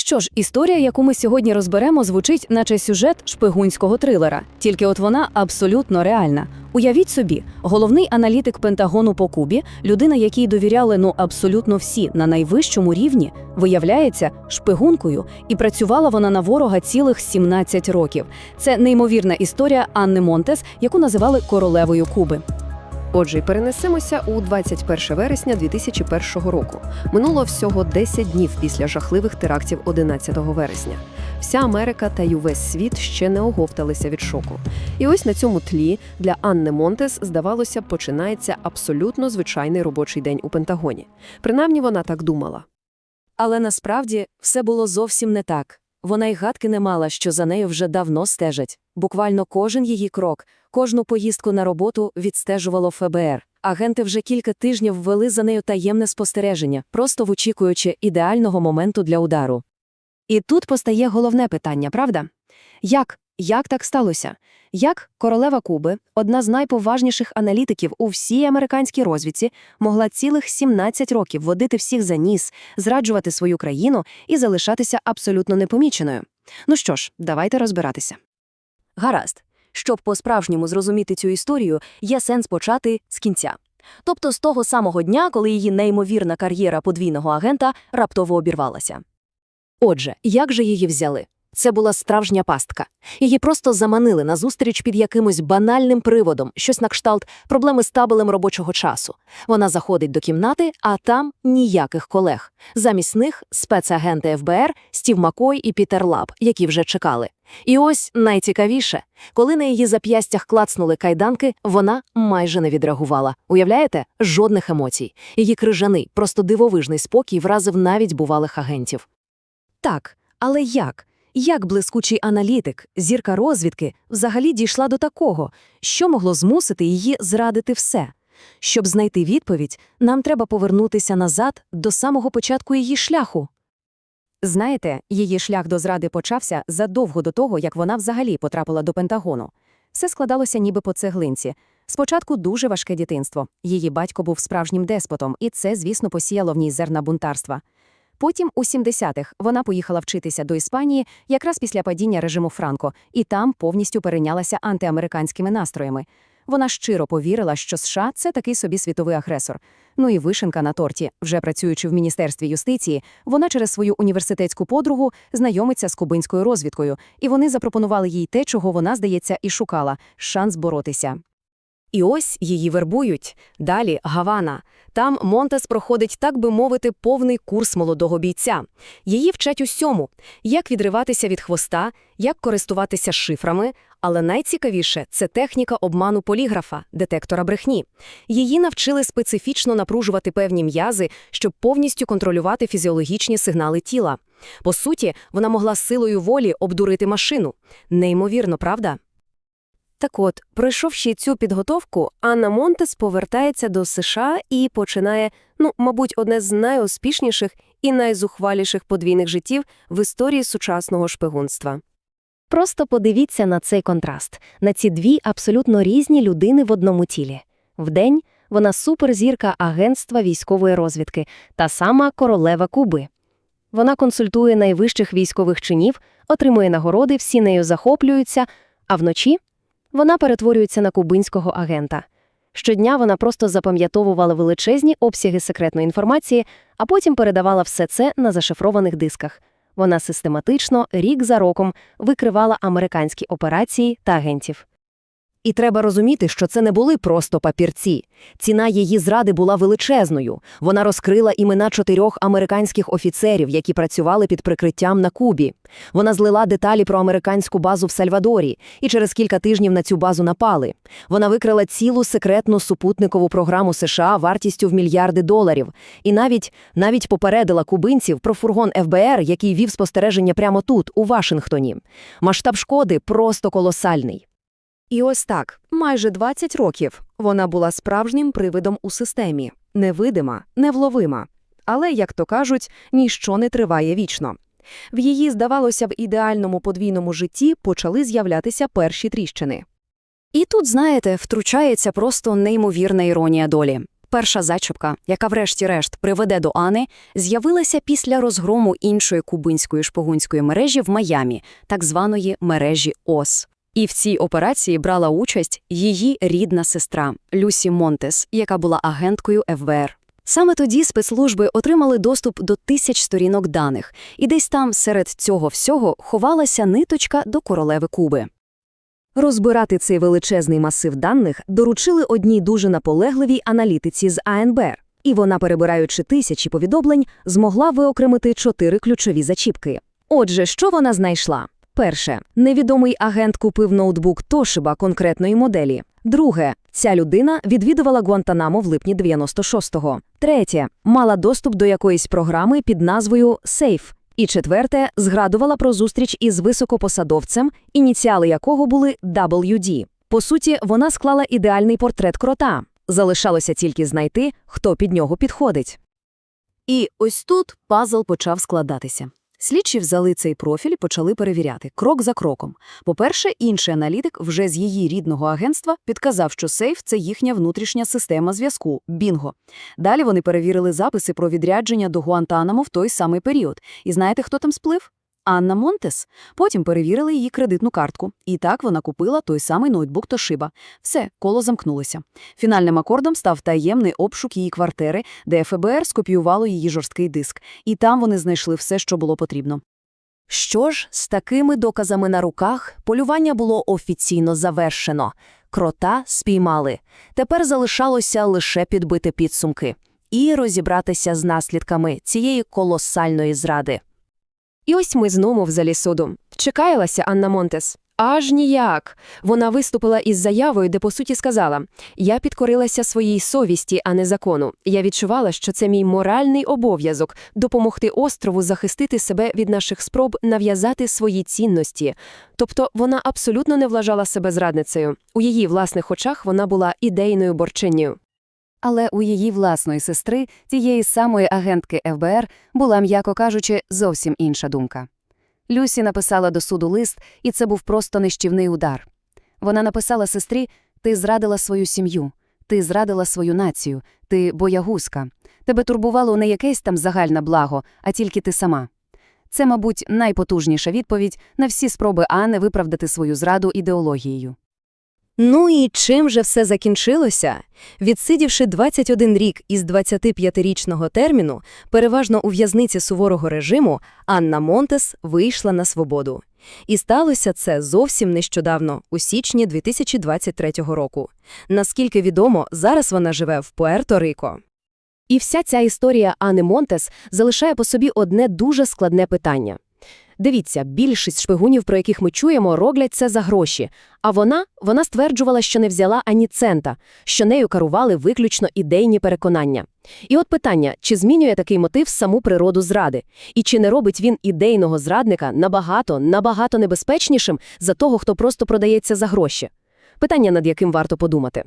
Що ж, історія, яку ми сьогодні розберемо, звучить наче сюжет шпигунського трилера, тільки от вона абсолютно реальна. Уявіть собі, головний аналітик Пентагону по Кубі, людина, якій довіряли ну абсолютно всі на найвищому рівні, виявляється шпигункою, і працювала вона на ворога цілих 17 років. Це неймовірна історія Анни Монтес, яку називали королевою Куби. Отже, перенесемося у 21 вересня 2001 року. Минуло всього 10 днів після жахливих терактів 11 вересня. Вся Америка та й увесь світ ще не оговталися від шоку. І ось на цьому тлі для Анни Монтес, здавалося, починається абсолютно звичайний робочий день у Пентагоні. Принаймні вона так думала. Але насправді все було зовсім не так. Вона й гадки не мала, що за нею вже давно стежать. Буквально кожен її крок, кожну поїздку на роботу відстежувало ФБР. Агенти вже кілька тижнів ввели за нею таємне спостереження, просто вичікуючи ідеального моменту для удару. І тут постає головне питання, правда? Як? Як так сталося? Як королева Куби, одна з найповажніших аналітиків у всій американській розвідці, могла цілих 17 років водити всіх за ніс, зраджувати свою країну і залишатися абсолютно непоміченою? Ну що ж, давайте розбиратися. Гаразд. Щоб по-справжньому зрозуміти цю історію, є сенс почати з кінця. Тобто з того самого дня, коли її неймовірна кар'єра подвійного агента раптово обірвалася. Отже, як же її взяли? Це була справжня пастка. Її просто заманили на зустріч під якимось банальним приводом, щось на кшталт проблеми з табелем робочого часу. Вона заходить до кімнати, а там ніяких колег. Замість них спецагенти ФБР Стів Макой і Пітер Лаб, які вже чекали. І ось найцікавіше, коли на її зап'ястях клацнули кайданки, вона майже не відреагувала. Уявляєте? Жодних емоцій. Її крижаний, просто дивовижний спокій вразив навіть бувалих агентів. Так, але як? Як блискучий аналітик, зірка розвідки, взагалі дійшла до такого, що могло змусити її зрадити все? Щоб знайти відповідь, нам треба повернутися назад до самого початку її шляху. Знаєте, її шлях до зради почався задовго до того, як вона взагалі потрапила до Пентагону. Все складалося ніби по цеглинці. Спочатку дуже важке дитинство. Її батько був справжнім деспотом, і це, звісно, посіяло в ній зерна бунтарства. Потім, у 70-х, вона поїхала вчитися до Іспанії якраз після падіння режиму Франко, і там повністю перейнялася антиамериканськими настроями. Вона щиро повірила, що США – це такий собі світовий агресор. Ну і вишенка на торті, вже працюючи в Міністерстві юстиції, вона через свою університетську подругу знайомиться з кубинською розвідкою, і вони запропонували їй те, чого вона, здається, і шукала – шанс боротися. І ось її вербують. Далі Гавана. Там Монтес проходить, так би мовити, повний курс молодого бійця. Її вчать усьому – як відриватися від хвоста, як користуватися шифрами, але найцікавіше – це техніка обману поліграфа, детектора брехні. Її навчили специфічно напружувати певні м'язи, щоб повністю контролювати фізіологічні сигнали тіла. По суті, вона могла силою волі обдурити машину. Неймовірно, правда? Так от, пройшовши цю підготовку, Анна Монтес повертається до США і починає, ну, мабуть, одне з найуспішніших і найзухваліших подвійних життів в історії сучасного шпигунства. Просто подивіться на цей контраст, на ці дві абсолютно різні людини в одному тілі. Вдень вона суперзірка агентства військової розвідки, та сама королева Куби. Вона консультує найвищих військових чинів, отримує нагороди, всі нею захоплюються, а вночі вона перетворюється на кубинського агента. Щодня вона просто запам'ятовувала величезні обсяги секретної інформації, а потім передавала все це на зашифрованих дисках. Вона систематично, рік за роком, викривала американські операції та агентів. І треба розуміти, що це не були просто папірці. Ціна її зради була величезною. Вона розкрила імена чотирьох американських офіцерів, які працювали під прикриттям на Кубі. Вона злила деталі про американську базу в Сальвадорі, і через кілька тижнів на цю базу напали. Вона викрила цілу секретну супутникову програму США вартістю в мільярди доларів. І навіть, навіть попередила кубинців про фургон ФБР, який вів спостереження прямо тут, у Вашингтоні. Масштаб шкоди просто колосальний. І ось так, майже 20 років, вона була справжнім привидом у системі, невидима, невловима. Але, як то кажуть, ніщо не триває вічно. В її, здавалося б, ідеальному подвійному житті почали з'являтися перші тріщини. І тут, знаєте, втручається просто неймовірна іронія долі. Перша зачіпка, яка врешті-решт приведе до Ани, з'явилася після розгрому іншої кубинської шпигунської мережі в Майамі, так званої мережі ОС. І в цій операції брала участь її рідна сестра Люсі Монтес, яка була агенткою ФБР. Саме тоді спецслужби отримали доступ до тисяч сторінок даних, і десь там серед цього всього ховалася ниточка до королеви Куби. Розбирати цей величезний масив даних доручили одній дуже наполегливій аналітиці з АНБР, і вона, перебираючи тисячі повідомлень, змогла виокремити чотири ключові зачіпки. Отже, що вона знайшла? Перше, невідомий агент купив ноутбук Toshiba конкретної моделі. Друге, ця людина відвідувала Гуантанамо в липні 96-го. Третє, мала доступ до якоїсь програми під назвою Safe. І четверте, згадувала про зустріч із високопосадовцем, ініціали якого були WD. По суті, вона склала ідеальний портрет крота. Залишалося тільки знайти, хто під нього підходить. І ось тут пазл почав складатися. Слідчі взяли цей профіль і почали перевіряти крок за кроком. По-перше, інший аналітик вже з її рідного агентства підказав, що сейф – це їхня внутрішня система зв'язку – Бінго. Далі вони перевірили записи про відрядження до Гуантанамо в той самий період. І знаєте, хто там сплив? Анна Монтес. Потім перевірили її кредитну картку. І так вона купила той самий ноутбук Toshiba. Все, коло замкнулося. Фінальним акордом став таємний обшук її квартири, де ФБР скопіювало її жорсткий диск. І там вони знайшли все, що було потрібно. Що ж, з такими доказами на руках полювання було офіційно завершено. Крота спіймали. Тепер залишалося лише підбити підсумки і розібратися з наслідками цієї колосальної зради. І ось ми знову в залі суду. Чекаялася Анна Монтес? Аж ніяк. Вона виступила із заявою, де по суті сказала: Я підкорилася своїй совісті, а не закону. Я відчувала, що це мій моральний обов'язок допомогти острову захистити себе від наших спроб нав'язати свої цінності. Тобто вона абсолютно не вважала себе зрадницею. У її власних очах вона була ідейною борчинню. Але у її власної сестри, тієї самої агентки ФБР, була, м'яко кажучи, зовсім інша думка. Люсі написала до суду лист, і це був просто нищівний удар. Вона написала сестрі: Ти зрадила свою сім'ю, ти зрадила свою націю, ти боягузка. Тебе турбувало не якесь там загальне благо, а тільки ти сама. Це, мабуть, найпотужніша відповідь на всі спроби Анни виправдати свою зраду ідеологією. Ну і чим же все закінчилося? Відсидівши 21 рік із 25-річного терміну, переважно у в'язниці суворого режиму, Анна Монтес вийшла на свободу. І сталося це зовсім нещодавно, у січні 2023 року. Наскільки відомо, зараз вона живе в Пуерто-Рико. І вся ця історія Анни Монтес залишає по собі одне дуже складне питання. Дивіться, більшість шпигунів, про яких ми чуємо, роблять це за гроші. А вона, вона стверджувала, що не взяла ані цента, що нею керували виключно ідейні переконання. І от питання, чи змінює такий мотив саму природу зради? І чи не робить він ідейного зрадника набагато, набагато небезпечнішим за того, хто просто продається за гроші? Питання, над яким варто подумати.